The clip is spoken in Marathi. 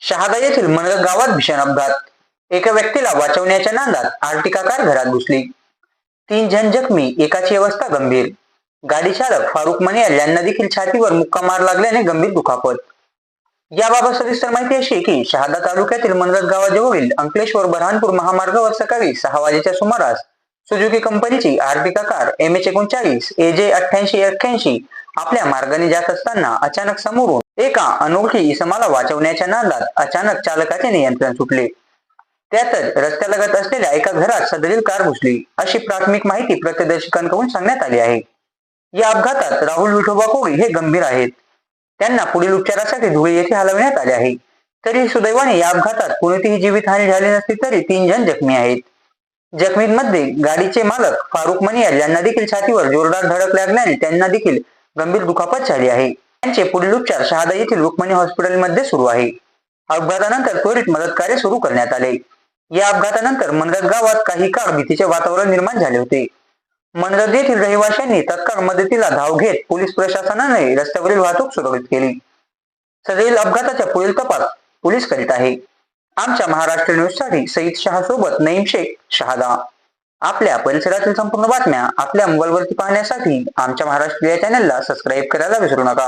शहादा येथील मनगत गावात भीषण अपघात. एका व्यक्तीला वाचवण्याच्या नादात आर्टिका कार घरात घुसली. तीन जण जखमी एकाची अवस्था गंभीर. गाडी चालक फारुख मनियाल यांना देखील छातीवर मुक्का मार लागल्याने गंभीर दुखापत. याबाबत सविस्तर माहिती अशी की शहादा तालुक्यातील मनगत गावाजवळील अंकलेश्वर बऱ्हाणपूर महामार्गावर सकाळी सहा वाजेच्या सुमारास सुजुकी कंपनीची आर्टिका कार एम एच एकोणचाळीस ए जे अठ्ठ्याऐंशी अठ्ठ्याऐंशी आपल्या मार्गाने जात असताना अचानक समोरून एका अनोळखी इसमाला वाचवण्याच्या नादात अचानक चालकाचे नियंत्रण सुटले. त्यातच रस्त्यालगत असलेल्या एका घरात सदरील कार घुसली अशी प्राथमिक माहिती प्रत्यदर्शकांकडून सांगण्यात आली आहे. या अपघातात राहुल विठोबा कोळी हे गंभीर आहेत. त्यांना पुढील उपचारासाठी धुळे येथे हलवण्यात आले आहे. तरी सुदैवाने या अपघातात कोणतीही जीवितहानी झाली नसली तरी तीन जण जखमी आहेत. जखमींमध्ये गाडीचे मालक फारुक मनियार यांना देखील छातीवर जोरदार धडक लागल्याने त्यांना देखील गंभीर दुखापत झाली आहे. त्यांचे पुढील उपचार शहादा येथील रुक्मणी हॉस्पिटलमध्ये सुरू आहे. अपघातानंतर त्वरित मदत कार्य सुरू करण्यात आले. या अपघातानंतर मनगत गावात काही काळ भीतीचे वातावरण निर्माण झाले होते. मनगत येथील रहिवाशांनी तत्काळ मदतीला धाव घेत पोलीस प्रशासनाने रस्त्यावरील वाहतूक सुरळीत केली. सदैल अपघाताच्या पुढील तपास पोलीस करीत आहे. आमच्या महाराष्ट्र न्यूजसाठी सईद शहा सोबत नईम शेख शहादा. आपल्या परिसरातील संपूर्ण बातम्या आपल्या मोबाईलवरती पाहण्यासाठी आमच्या महाराष्ट्र या चॅनलला सबस्क्राईब करायला विसरू नका.